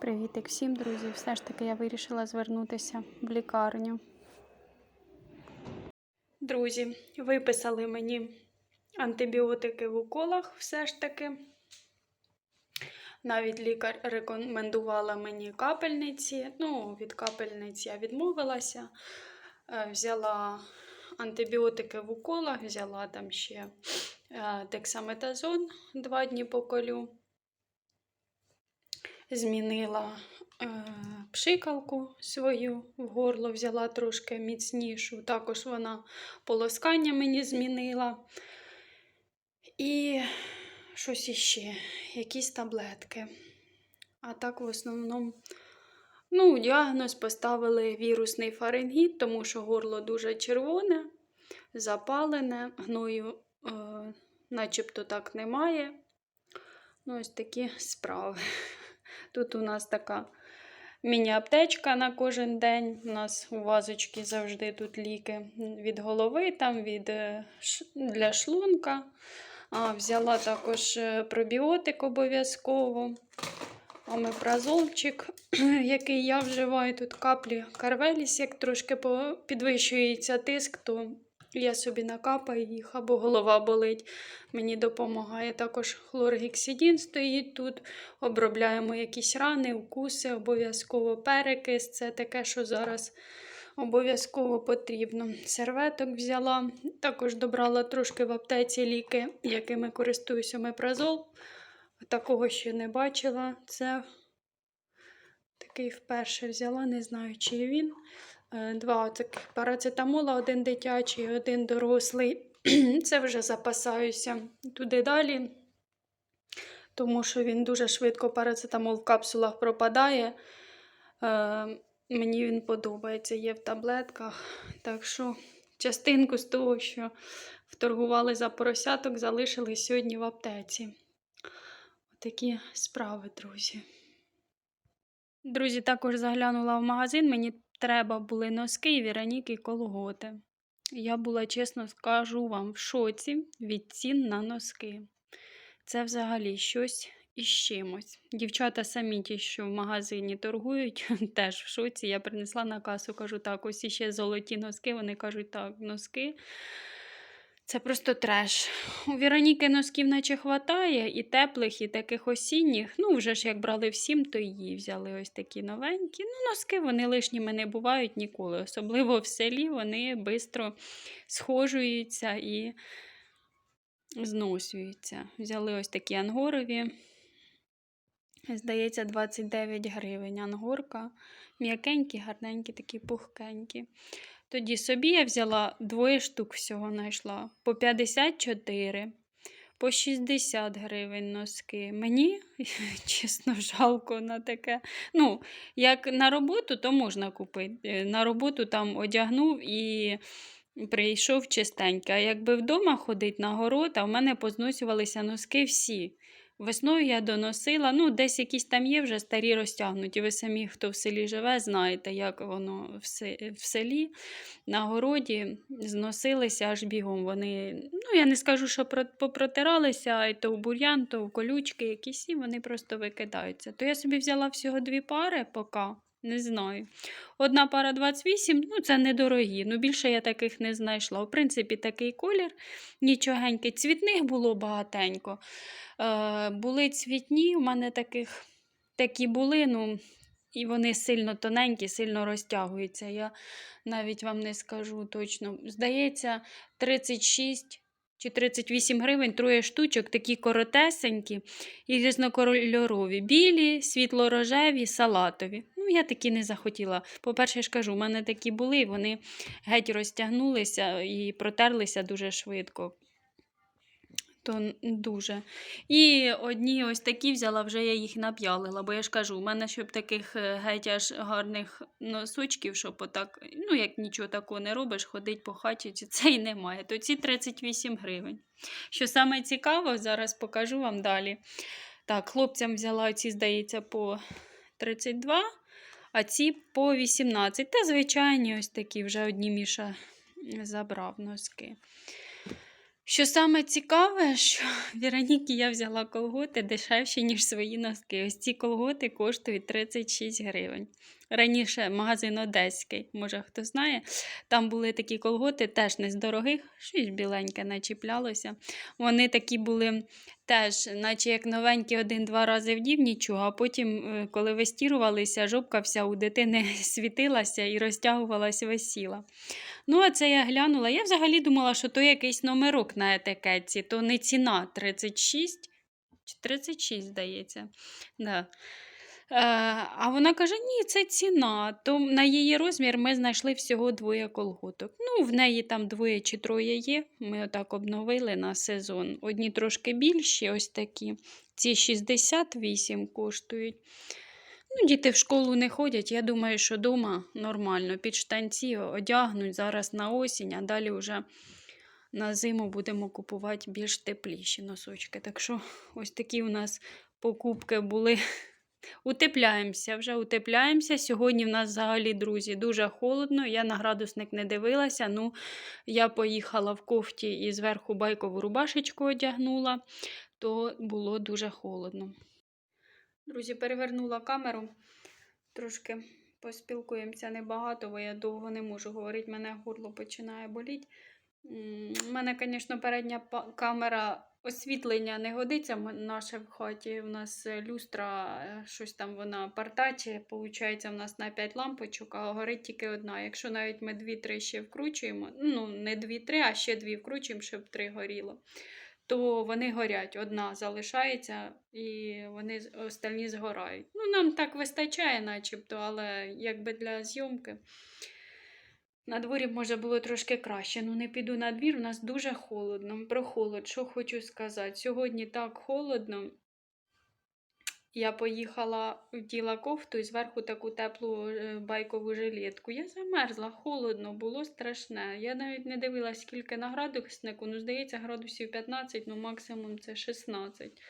Привітик всім, друзі! Все ж таки я вирішила звернутися в лікарню. Друзі, виписали мені антибіотики в уколах все ж таки. Навіть лікар рекомендувала мені капельниці. Ну, від капельниці я відмовилася. Е, Взяла антибіотики в уколах, взяла там ще е, дексаметазон два дні поколю. Змінила е, пшикалку свою в горло, взяла трошки міцнішу. Також вона полоскання мені змінила. І щось іще, якісь таблетки. А так, в основному, ну, діагноз поставили вірусний фарингіт, тому що горло дуже червоне, запалене, гною е, начебто так немає. Ну, ось такі справи. Тут у нас така міні-аптечка на кожен день. У нас у вазочці завжди тут ліки від голови, там від е, для шлунка. А, взяла також е, пробіотик обов'язково. Омепразолчик, який я вживаю тут каплі карвеліс, як трошки підвищується тиск, то я собі накапаю їх або голова болить. Мені допомагає також хлоргексидін стоїть тут. Обробляємо якісь рани, укуси, обов'язково перекис. Це таке, що зараз обов'язково потрібно. Серветок взяла. Також добрала трошки в аптеці ліки, якими користуюсь омепразол. Такого ще не бачила. Це такий вперше взяла, не знаю, чи він. Е, Два таких парацетамола, один дитячий, один дорослий. Це вже запасаюся туди далі, тому що він дуже швидко парацетамол в капсулах пропадає. Е, Мені він подобається, є в таблетках. Так що частинку з того, що вторгували за поросяток, залишили сьогодні в аптеці. Такі справи, друзі. Друзі, також заглянула в магазин. Мені треба були носки, віраніки, колготи. Я була, чесно скажу вам, в шоці від цін на носки. Це взагалі щось із чимось. Дівчата самі ті, що в магазині торгують, теж в шоці. Я принесла на касу, кажу, так, ось іще золоті носки. Вони кажуть, так, носки. Це просто треш. У Віроніки носків наче хватає, і теплих, і таких осінніх. Ну, вже ж як брали всім, то її взяли ось такі новенькі. Ну, носки вони лишніми не бувають ніколи. Особливо в селі вони швидко схожуються і зносюються. Взяли ось такі ангорові. Здається, 29 гривень ангорка. М'якенькі, гарненькі, такі пухкенькі. Тоді собі я взяла двоє штук всього знайшла. По 54, по 60 гривень носки. Мені, чесно, жалко на таке. Ну, як на роботу, то можна купити. Е, На роботу там одягнув і прийшов чистенько. А якби вдома ходить на город, а в мене позносювалися носки всі. Весною я доносила, ну, десь якісь там є вже старі розтягнуті. Ви самі, хто в селі живе, знаєте, як воно в се- в селі на городі зносилися аж бігом. Вони, ну я не скажу, що про- попротиралися, і то в бур'ян, то в колючки якісь, і вони просто викидаються. То я собі взяла всього дві пари поки. Не знаю. Одна пара 28, ну це недорогі. Ну більше я таких не знайшла. В принципі, такий колір нічогенький. Цвітних було багатенько. Е, були цвітні, у мене таких такі були, ну, і вони сильно тоненькі, сильно розтягуються. Я навіть вам не скажу точно. Здається, 36 чи 38 гривень, троє штучок, такі коротесенькі і різнокольорові. Білі, світло-рожеві, салатові. Ну, я такі не захотіла. По-перше, я ж кажу, у мене такі були, вони геть розтягнулися і протерлися дуже швидко. То дуже. І одні ось такі взяла, вже я їх нап'ялила, бо я ж кажу, у мене щоб таких е, геть аж гарних носочків, щоб отак, ну як нічого такого не робиш, ходить по хаті, це і немає. То ці 38 гривень. Що саме цікаво, зараз покажу вам далі. Так, хлопцям взяла ці, здається, по 32, а ці по 18. Та звичайні ось такі вже одні Міша забрав носки. Що саме цікаве, що Вероніки я взяла колготи дешевші, ніж свої носки. Ось ці колготи коштують 36 гривень. Раніше магазин Одеський, може хто знає, там були такі колготи, теж не з дорогих, щось біленьке начіплялося. Вони такі були теж, наче як новенькі, один-два рази вдів нічого, а потім, е, коли вистірувалися, жопка вся у дитини світилася і розтягувалась висіла. Ну, а це я глянула. Я взагалі думала, що то якийсь номерок на етикетці, то не ціна 36 чи 36, здається. Да. Е, а вона каже: ні, це ціна. То на її розмір ми знайшли всього двоє колготок. Ну, в неї там двоє чи троє є. Ми отак обновили на сезон. Одні трошки більші, ось такі. Ці 68 коштують. Ну, діти в школу не ходять. Я думаю, що вдома нормально. Під штанці одягнуть зараз на осінь, а далі вже на зиму будемо купувати більш тепліші носочки. Так що ось такі у нас покупки були. Утепляємося, вже утепляємося. Сьогодні в нас взагалі, друзі, дуже холодно. Я на градусник не дивилася. Ну, я поїхала в кофті і зверху байкову рубашечку одягнула, то було дуже холодно. Друзі, перевернула камеру. Трошки поспілкуємося небагато, бо я довго не можу говорити, мене горло починає боліти. У мене, звісно, передня камера освітлення не годиться. Наше в хаті. У нас е, люстра, е, щось там вона партаче. Получається, в нас на 5 лампочок, а горить тільки одна. Якщо навіть ми 2-3 ще вкручуємо, ну не 2-3, а ще 2 вкручуємо, щоб 3 горіло, то вони горять. Одна залишається і вони остальні згорають. Ну, нам так вистачає, начебто, але якби для зйомки. На дворі, може, було трошки краще. Ну, не піду на двір, у нас дуже холодно. Про холод, що хочу сказати. Сьогодні так холодно. Я поїхала, вділа кофту і зверху таку теплу е, байкову жилетку. Я замерзла, холодно, було страшне. Я навіть не дивилась, скільки на градуснику. Ну, здається, градусів 15, ну максимум це 16.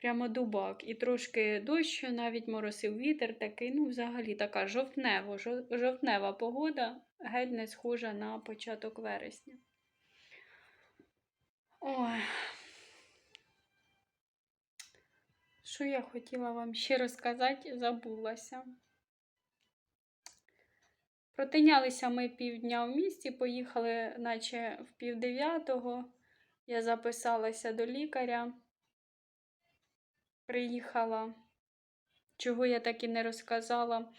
Прямо дубак. І трошки дощ, навіть моросив вітер такий. Ну, взагалі така жовтнево, жовтнева погода, геть не схожа на початок вересня. Ой. Що я хотіла вам ще розказати, забулася. Протинялися ми півдня в місті, поїхали, наче в півдев'ятого. Я записалася до лікаря. Приїхала, чого я так і не розказала.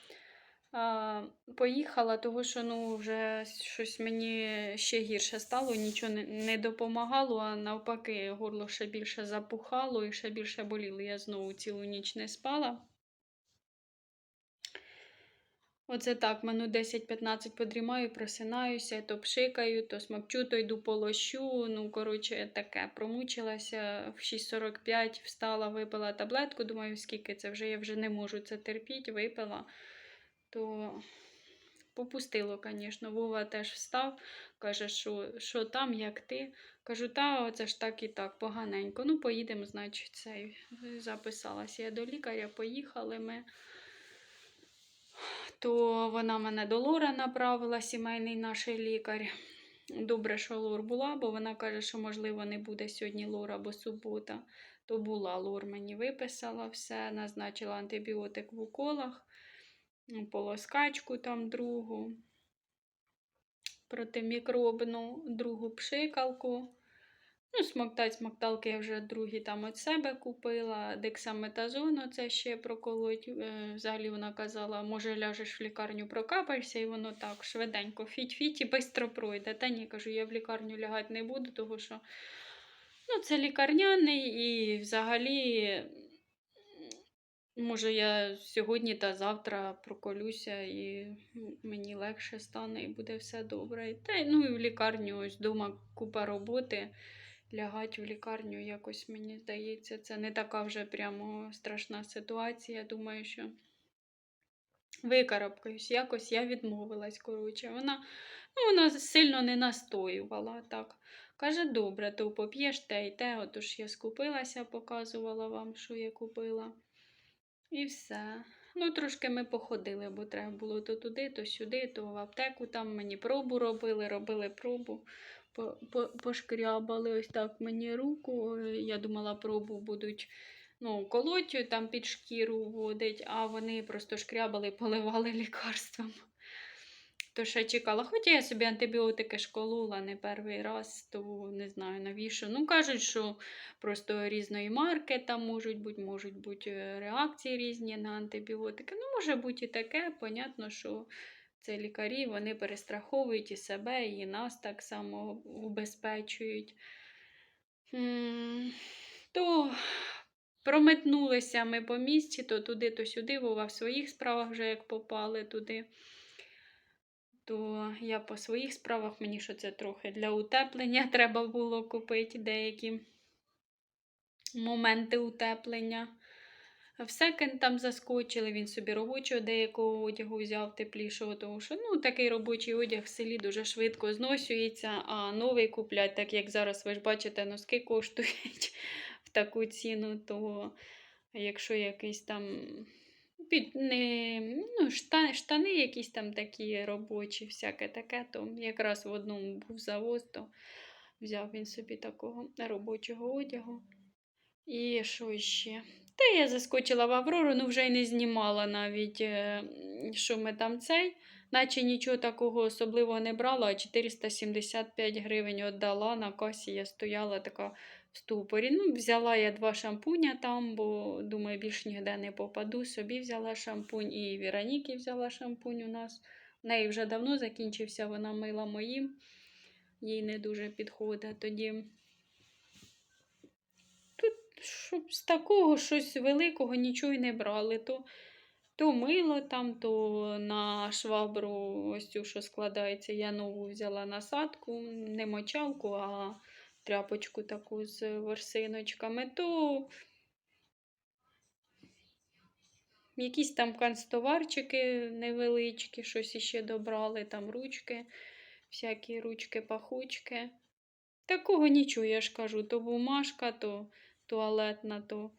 Поїхала, того що ну, вже щось мені ще гірше стало, нічого не, допомагало, а навпаки, горло ще більше запухало і ще більше боліло. Я знову цілу ніч не спала. Оце так, минут 10-15 подрімаю, просинаюся, то пшикаю, то смокчу, то йду полощу. Ну, коротше, таке. Промучилася в 6.45, встала, випила таблетку. Думаю, скільки це вже, я вже не можу це терпіти, випила. То попустило, звісно. Вова теж встав, каже, що, що там, як ти. Кажу, та оце ж так і так, поганенько. Ну, поїдемо, значить, цей. Записалася я до лікаря, поїхали ми то вона мене до Лора направила, сімейний наш лікар. Добре, що Лор була, бо вона каже, що, можливо, не буде сьогодні Лор або субота. То була Лор мені виписала все, назначила антибіотик в уколах, полоскачку там другу, протимікробну, другу пшикалку. Ну, смоктать смокталки я вже другі там від себе купила. Дексаметазон оце ще проколоть. Е, Взагалі вона казала, може ляжеш в лікарню, прокапаєшся, і воно так швиденько, фіть-фіть і швидко пройде. Та ні, кажу, я в лікарню лягати не буду, тому що ну, це лікарняний і взагалі. Може, я сьогодні та завтра проколюся і мені легше стане і буде все добре. Та ну і в лікарню ось вдома купа роботи лягати в лікарню якось мені здається, це не така вже прямо страшна ситуація. Думаю, що викарабкаюсь. Якось я відмовилась. Коротше. Вона, ну, вона сильно не настоювала. так. Каже, добре, то поп'єш те і те. Отож я скупилася, показувала вам, що я купила. І все. Ну, трошки ми походили, бо треба було то туди, то сюди, то в аптеку там мені пробу робили, робили пробу. по- по- пошкрябали ось так мені руку. Я думала, пробу будуть ну, колоть там під шкіру вводить, а вони просто шкрябали поливали лікарством. То ще чекала. Хоча я собі антибіотики ж колола не перший раз, то не знаю навіщо. Ну, кажуть, що просто різної марки там можуть бути, можуть бути е, реакції різні на антибіотики. Ну, може бути і таке, понятно, що це лікарі, вони перестраховують і себе, і нас так само убезпечують. То прометнулися ми по місці, то туди, то сюди, Вова в своїх справах вже як попали туди. То я по своїх справах мені що це трохи для утеплення треба було купити деякі моменти утеплення. В секонд там заскочили, він собі робочого деякого одягу взяв теплішого, тому що ну, такий робочий одяг в селі дуже швидко зносюється, а новий куплять, так як зараз ви ж бачите, носки коштують в таку ціну, то якщо якийсь там під, не, ну, штани, штани якісь там такі робочі, всяке таке, то якраз в одному був завоз, то взяв він собі такого робочого одягу. І що ще? Та я заскочила в Аврору, ну вже й не знімала навіть, е, що ми там цей, наче нічого такого особливого не брала, а 475 гривень віддала на касі. Я стояла така ступорі. Ну, взяла я два шампуня там, бо думаю, більш ніде не попаду. Собі взяла шампунь і Вероніки взяла шампунь у нас. В неї вже давно закінчився, вона мила моїм, їй не дуже підходить. Тоді щоб з такого щось великого нічого й не брали. То, то мило там, то на швабру, ось цю, що складається, я нову взяла насадку, не мочалку, а тряпочку таку з ворсиночками, то якісь там канцтоварчики невеличкі, щось іще добрали, там ручки, всякі ручки-пахучки. Такого нічого, я ж кажу, то бумажка, то туалетна, то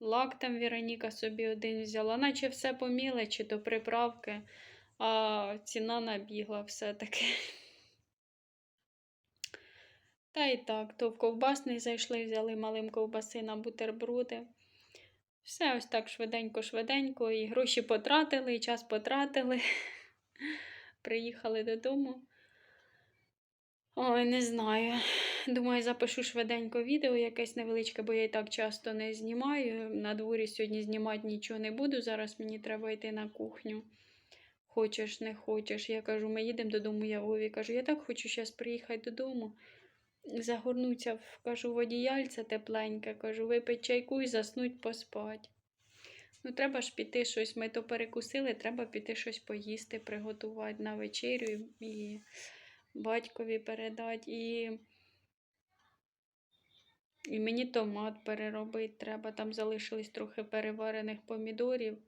лак там Вероніка собі один взяла, наче все по мілочі, то приправки, а ціна набігла все-таки. Та і так, то в ковбасний зайшли, взяли малим ковбаси на бутерброди. Все ось так швиденько-швиденько, і гроші потратили, і час потратили. Приїхали додому. Ой, не знаю. Думаю, запишу швиденько відео якесь невеличке, бо я і так часто не знімаю. На дворі сьогодні знімати нічого не буду. Зараз мені треба йти на кухню. Хочеш, не хочеш. Я кажу, ми їдемо додому, я Вові кажу, я так хочу зараз приїхати додому. Загорнуться в кажу, водіяльце тепленьке, кажу, випити чайку і заснуть поспать. Ну, треба ж піти щось. Ми то перекусили, треба піти щось поїсти, приготувати на вечерю і- батькові передати. І, і мені томат переробити треба. Там залишилось трохи переварених помідорів.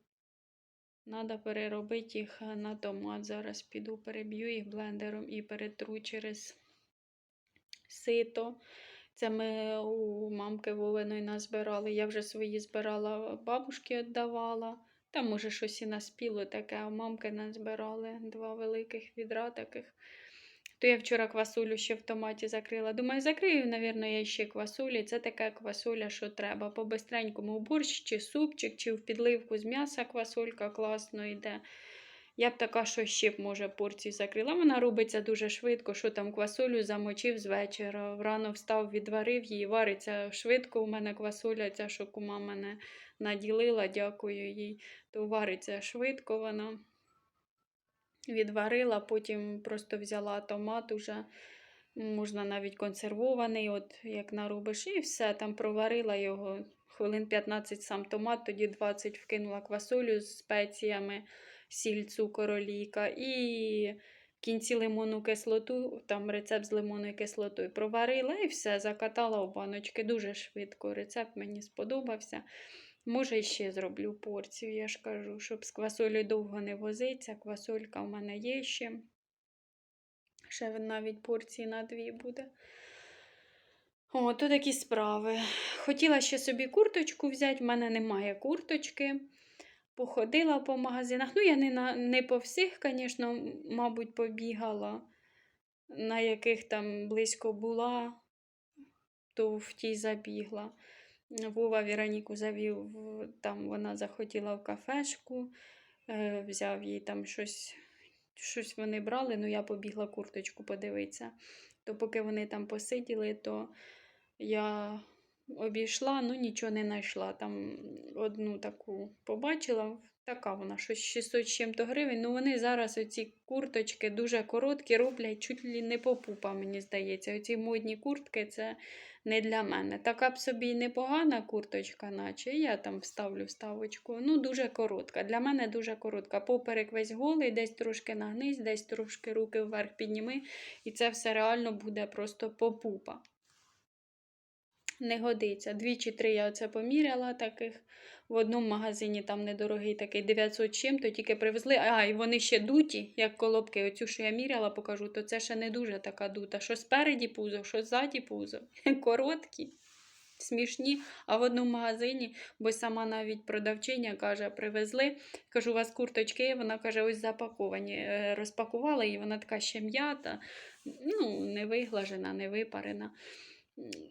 Треба переробити їх на томат. Зараз піду, переб'ю їх блендером і перетру через сито. Це ми у мамки Вовиної назбирали. Я вже свої збирала, бабушки віддавала. Там, може, щось і наспіло таке, а мамки назбирали два великих відра таких. То я вчора квасолю ще в томаті закрила. Думаю, закрию, навірно, я ще квасолі. Це така квасоля, що треба. По бистренькому борщ, чи супчик, чи в підливку з м'яса квасолька класно йде. Я б така, що ще б, може, порцію закрила. Вона робиться дуже швидко, що там квасолю замочив з вечора. Врано встав, відварив її, вариться швидко. У мене квасоля, ця, що кума мене наділила, дякую їй. То вариться швидко вона. Відварила, потім просто взяла томат уже. Можна навіть консервований, от як наробиш, і все, там проварила його хвилин 15 сам томат, тоді 20 вкинула квасолю з спеціями, сіль, цукор, олійка. І в кінці лимонну кислоту, там рецепт з лимонною кислотою проварила і все, закатала у баночки дуже швидко. Рецепт мені сподобався. Може, ще зроблю порцію, я ж кажу, щоб з квасолею довго не возиться. Квасолька в мене є ще. Ще навіть порції на дві буде. О, то такі справи. Хотіла ще собі курточку взяти, в мене немає курточки. Походила по магазинах. Ну, я не, на, не по всіх, звісно, мабуть, побігала. на яких там близько була, то в тій забігла. Вова Віроніку завів, там вона захотіла в кафешку, е, взяв їй там щось, щось вони брали, ну я побігла курточку подивитися. То поки вони там посиділи, то я обійшла, ну нічого не знайшла. Там одну таку побачила, така вона, щось 600 чим-то гривень. Ну вони зараз оці курточки дуже короткі, роблять чуть ли не по пупа, мені здається. Оці модні куртки це не для мене. Така б собі непогана курточка, наче я там вставлю вставочку. Ну, дуже коротка. Для мене дуже коротка. Поперек весь голий, десь трошки нагнись, десь трошки руки вверх підніми. І це все реально буде просто по пупа. Не годиться. Дві чи три я оце поміряла таких. В одному магазині там недорогий такий 900 чим, то тільки привезли. А, і вони ще дуті, як колобки. Оцю, що я міряла, покажу, то це ще не дуже така дута. Що спереді пузо, що ззаді пузо. Короткі, смішні. А в одному магазині, бо сама навіть продавчиня каже, привезли. Кажу, у вас курточки? Вона каже, ось запаковані. Е, Розпакувала і вона така ще м'ята, ну, не виглажена, не випарена.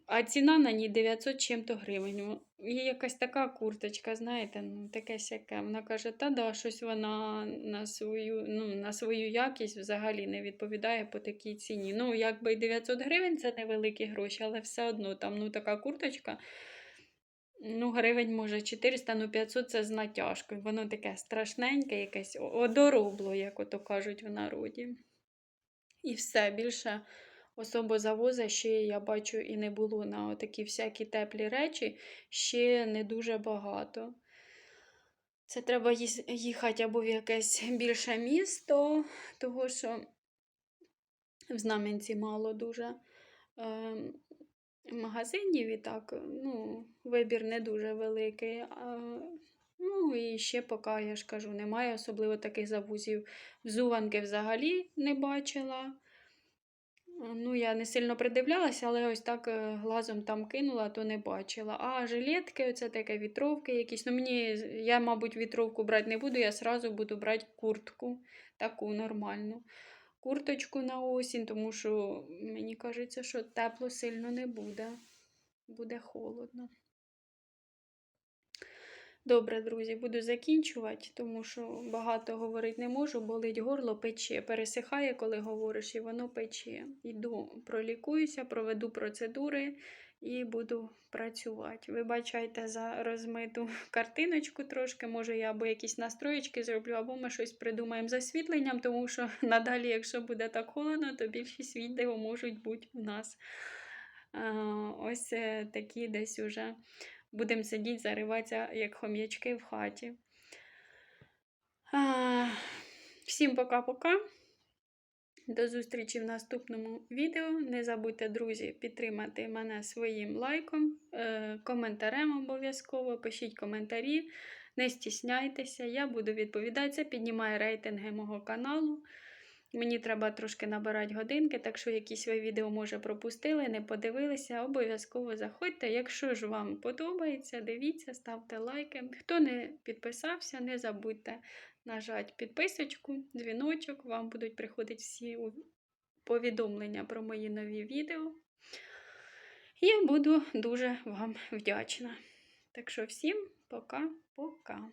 А ціна на ній 900 чим-то гривень. Є якась така курточка, знаєте, ну таке сяке. Вона каже, та да, щось вона на свою, ну, на свою якість взагалі не відповідає по такій ціні. Ну, якби 900 гривень це невеликі гроші, але все одно там ну, така курточка. Ну, гривень, може, 400, ну 500 це з натяжкою. Воно таке страшненьке, якесь одоробло, як ото кажуть в народі. І все, більше особо завоза ще я бачу і не було на такі всякі теплі речі, ще не дуже багато. Це треба їхати або в якесь більше місто, того що в Знам'янці мало дуже ем, магазинів і так, ну, вибір не дуже великий. А, ну і ще поки, я ж кажу, немає особливо таких завузів. Взуванки взагалі не бачила. Ну, я не сильно придивлялася, але ось так е, глазом там кинула, то не бачила. А жилетки, оце таке вітровки якісь. Ну, мені, я, мабуть, вітровку брати не буду, я сразу буду брати куртку, таку нормальну. Курточку на осінь, тому що мені кажеться, що тепло сильно не буде. Буде холодно. Добре, друзі, буду закінчувати, тому що багато говорити не можу, болить горло, пече. Пересихає, коли говориш, і воно пече. Іду, пролікуюся, проведу процедури і буду працювати. Вибачайте за розмиту картиночку трошки. Може, я або якісь настроєчки зроблю, або ми щось придумаємо з освітленням, тому що надалі, якщо буде так холодно, то більшість відео можуть бути у нас. Ось е, такі десь уже будемо сидіти, зариватися, як хом'ячки в хаті. А, Всім пока-пока. До зустрічі в наступному відео. Не забудьте, друзі, підтримати мене своїм лайком, е, коментарем обов'язково. Пишіть коментарі, не стісняйтеся, я буду відповідати. Це піднімає рейтинги мого каналу. Мені треба трошки набирати годинки, так що якісь ви відео, може, пропустили, не подивилися, обов'язково заходьте. Якщо ж вам подобається, дивіться, ставте лайки. Хто не підписався, не забудьте нажати підписочку, дзвіночок, вам будуть приходити всі повідомлення про мої нові відео. Я буду дуже вам вдячна. Так що всім пока-пока.